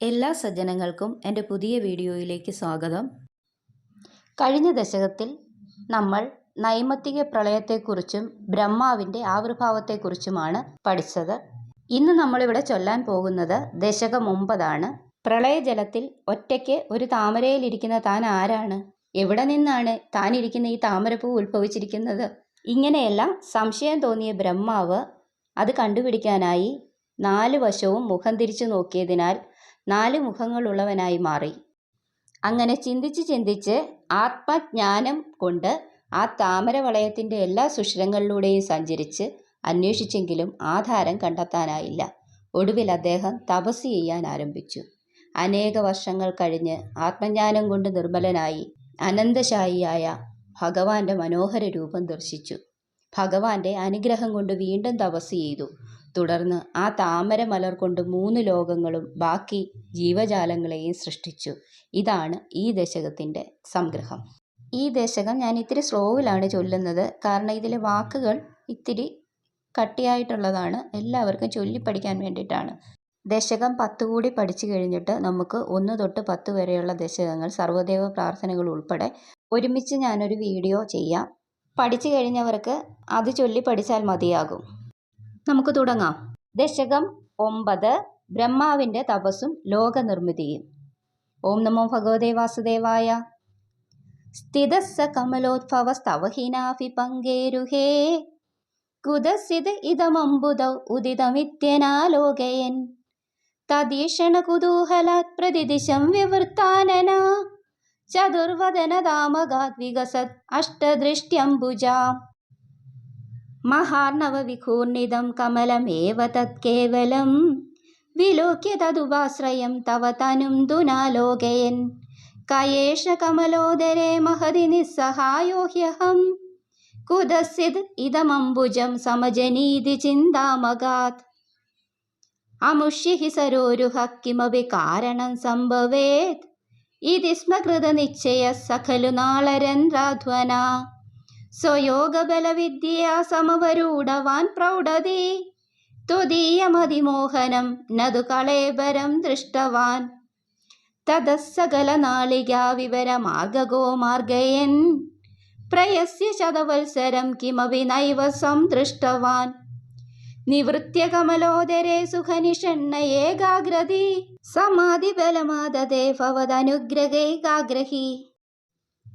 എല്ലാ സജ്ജനങ്ങൾക്കും എന്റെ പുതിയ വീഡിയോയിലേക്ക് സ്വാഗതം. കഴിഞ്ഞ ദശകത്തിൽ നമ്മൾ നൈമത്തിക പ്രളയത്തെക്കുറിച്ചും ബ്രഹ്മാവിന്റെ ആവിർഭാവത്തെക്കുറിച്ചുമാണ് പഠിച്ചത്. ഇന്ന് നമ്മളിവിടെ ചൊല്ലാൻ പോകുന്നത് ദശകം ഒമ്പതാണ്. പ്രളയജലത്തിൽ ഒറ്റയ്ക്ക് ഒരു താമരയിലിരിക്കുന്ന താൻ ആരാണ്? എവിടെ നിന്നാണ് താൻ ഇരിക്കുന്ന ഈ താമരപ്പൂ ഉത്ഭവിച്ചിരിക്കുന്നത്? ഇങ്ങനെയെല്ലാം സംശയം തോന്നിയ ബ്രഹ്മാവ് അത് കണ്ടുപിടിക്കാനായി നാല് വശവും മുഖം തിരിച്ചു നോക്കിയതിനാൽ നാല് മുഖങ്ങളുള്ളവനായി മാറി. അങ്ങനെ ചിന്തിച്ച് ചിന്തിച്ച് ആത്മജ്ഞാനം കൊണ്ട് ആ താമര വളയത്തിന്റെ എല്ലാ സുഷിരങ്ങളിലൂടെയും സഞ്ചരിച്ച് അന്വേഷിച്ചെങ്കിലും ആധാരം കണ്ടെത്താനായില്ല. ഒടുവിൽ അദ്ദേഹം തപസ് ചെയ്യാൻ ആരംഭിച്ചു. അനേക വർഷങ്ങൾ കഴിഞ്ഞ് ആത്മജ്ഞാനം കൊണ്ട് നിർമ്മലനായി അനന്തശായിയായ ഭഗവാന്റെ മനോഹര രൂപം ദർശിച്ചു. ഭഗവാന്റെ അനുഗ്രഹം കൊണ്ട് വീണ്ടും തപസ് ചെയ്തു. തുടർന്ന് ആ താമര മലർ കൊണ്ട് മൂന്ന് ലോകങ്ങളും ബാക്കി ജീവജാലങ്ങളെയും സൃഷ്ടിച്ചു. ഇതാണ് ഈ ദശകത്തിന്റെ സംഗ്രഹം. ഈ ദശകം ഞാൻ ഇത്തിരി സ്ലോവിലാണ് ചൊല്ലുന്നത്. കാരണം ഇതിലെ വാക്കുകൾ ഇത്തിരി കട്ടിയായിട്ടുള്ളതാണ്. എല്ലാവർക്കും ചൊല്ലി പഠിക്കാൻ വേണ്ടിയിട്ടാണ്. ദശകം പത്ത് കൂടി പഠിച്ചു കഴിഞ്ഞിട്ട് നമുക്ക് ഒന്ന് തൊട്ട് പത്ത് വരെയുള്ള ദശകങ്ങൾ സർവദേവ പ്രാർത്ഥനകൾ ഉൾപ്പെടെ ഒരുമിച്ച് ഞാനൊരു വീഡിയോ ചെയ്യാം. പഠിച്ചു കഴിഞ്ഞവർക്ക് അത് ചൊല്ലി പഠിച്ചാൽ മതിയാകും. നമുക്ക് തുടങ്ങാം. ദശകം ഒമ്പത് ബ്രഹ്മാവിന്റെ തപസ്സും ലോകനിർമ്മിതിയും. ഓം നമോ ഭഗവതേ വാസുദേവായ. സ്ഥിതസ്സ കമലോദ്ഭവസ്തവഹിനാഭി പങ്കേരുഹേ. കുതസിത് ഇതമംബുദൗ ഉദിതമിത്യനാലോകയൻ. തദീഷണ കുതൂഹലാത് പ്രതിദിശം വിവൃത്താനന. ചതുർവദനദാമഗാത് വികസത് അഷ്ടദൃഷ്ട്യംബുജാം മഹാർണവവിഘൂർണിതം കമലമേവ തത്കേവലം. വിലോക്യ തതുപാശ്രയം തവ തനും ദുനാലോകയൻ കയേഷ കമലോദരേ മഹതി നിസ്സഹായോഹ്യഹം. കുതസിത് ഇതമംബുജം സമജനീതി ചിന്താമഗാത്. അമുഷ്യ ഹി സരോരുഹ കിമപി കാരണം സംഭവേത്. ഇതി സ്മകൃത നിശ്ചയ സഖലു നാളരന്ധ്രാധ്വന സ്വയോഗബലവിദ്യയാ സമവരൂഢവാൻ പ്രൗഢതി. ത്വദീയമതിമോഹനം നതു കളേബരം ദൃഷ്ടവാൻ. തതസ്സകലനാളികാ വിവരമാർഗഗോ മാർഗയൻ. പ്രയസ്യ ശതവത്സരം കിമപി നൈവ സംദൃഷ്ടവാൻ നിവൃത്യ കമലോദരെ സുഖനിഷണ്ണ ഏകാഗ്രതി സമാധിബലമാദതേ ഭവതനുഗ്രഹൈകാഗ്രഹി.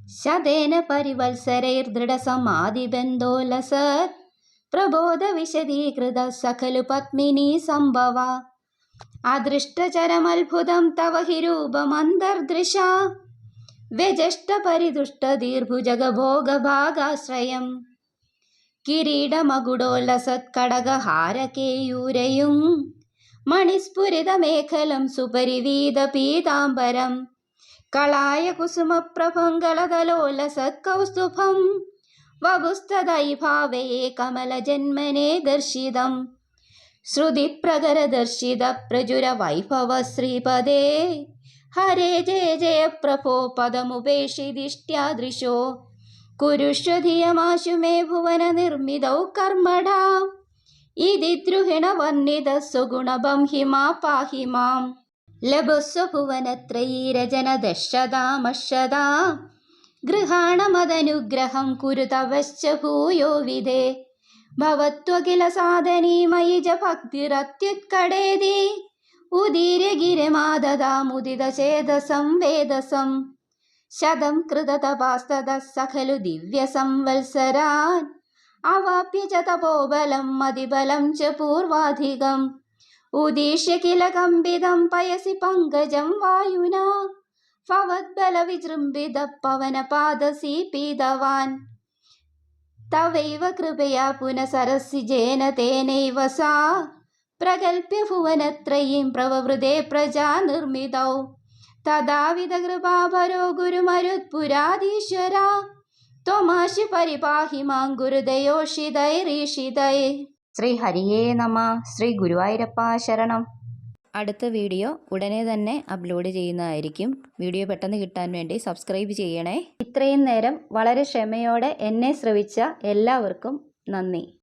ശതേന പരിവത്സരൈർദൃഢസമാധിബന്ധോലസത് പ്രബോധവിശദീകൃത സഖലു പത്മിനി സംഭവ. അദൃഷ്ടചരമത്ഭുതം തവ ഹി രൂപമന്തർദൃശ വ്യജഷ്ടപരിദുഷ്ടദീർഭുജഗഭോഗഭാഗാശ്രയം കിരീടമകുടോലസത്കടകഹാരകേയൂരയും മണിസ്ഫുരിതമേഖലം സുപരിവീത പീതാംബരം കളായ കുസുമപ്രഭങ്ങളതലോലസത്കൗസ്തുഭം കമല കമലജന്മനെ ദർശിതം ശ്രുതിപ്രകരദർശിത പ്രചുരവൈഭവ ശ്രീപദേ ഹരേ ജയ ജയ പ്രഭോ പദമുപേക്ഷിദിഷ്ട്യാദൃശോ കുരുഷ്വധിയമാശു മേ ഭുവന നിർമ്മിതൗ കർമ്മടാ. ഇതി ദ്രുഹിണ വർണിത സുഗുണഭം ഹിമാ പാഹി മാം ലഭുസ്വഭുവനത്രയീരജനദശതാമശതാ ഗൃഹാണമതനുഗ്രഹം കുരുതവശ്ച ഭൂയോ വിധേ. ഭവത്വകില സാധനീമയി ജ ഭക്തിരത്യുത്കടേതി. ഉദീര്യഗിരമാദതാമുദിതചേതസം ശതം കൃതതപാസ്തത സഖലു ദിവ്യസംവത്സരാൻ അവാപ്യ ച തപോബലം മതിബലം ച പൂർവാധികം. ഉദീഷ്യ കില കമ്പിതം പയസി പങ്കജം വായുന. ഭവദ്ബലവിജൃംഭിത പവനപാദസി പീതവാൻ തവൈവ കൃപയാ പുനസരസിജേന തേനൈവ സാ. प्रकल्प्य പ്രവവൃതേ പ്രജാ നിർമ്മിതൗ. തദാവിധ കൃപാപരോ ഗുരുമരുത്പുരാധീശ്വര. ത്വമാശി പരിപാഹി മാം ഗുരുദയോഷിതൈരീഷിതൈ ശ്രീ ഹരിയേ നമ. ശ്രീ ഗുരുവായൂരപ്പ ശരണം. അടുത്ത വീഡിയോ ഉടനെ തന്നെ അപ്ലോഡ് ചെയ്യുന്നതായിരിക്കും. വീഡിയോ പെട്ടെന്ന് കിട്ടാൻ വേണ്ടി സബ്സ്ക്രൈബ് ചെയ്യണേ. ഇത്രയും നേരം വളരെ ക്ഷമയോടെ എന്നെ ശ്രവിച്ച എല്ലാവർക്കും നന്ദി.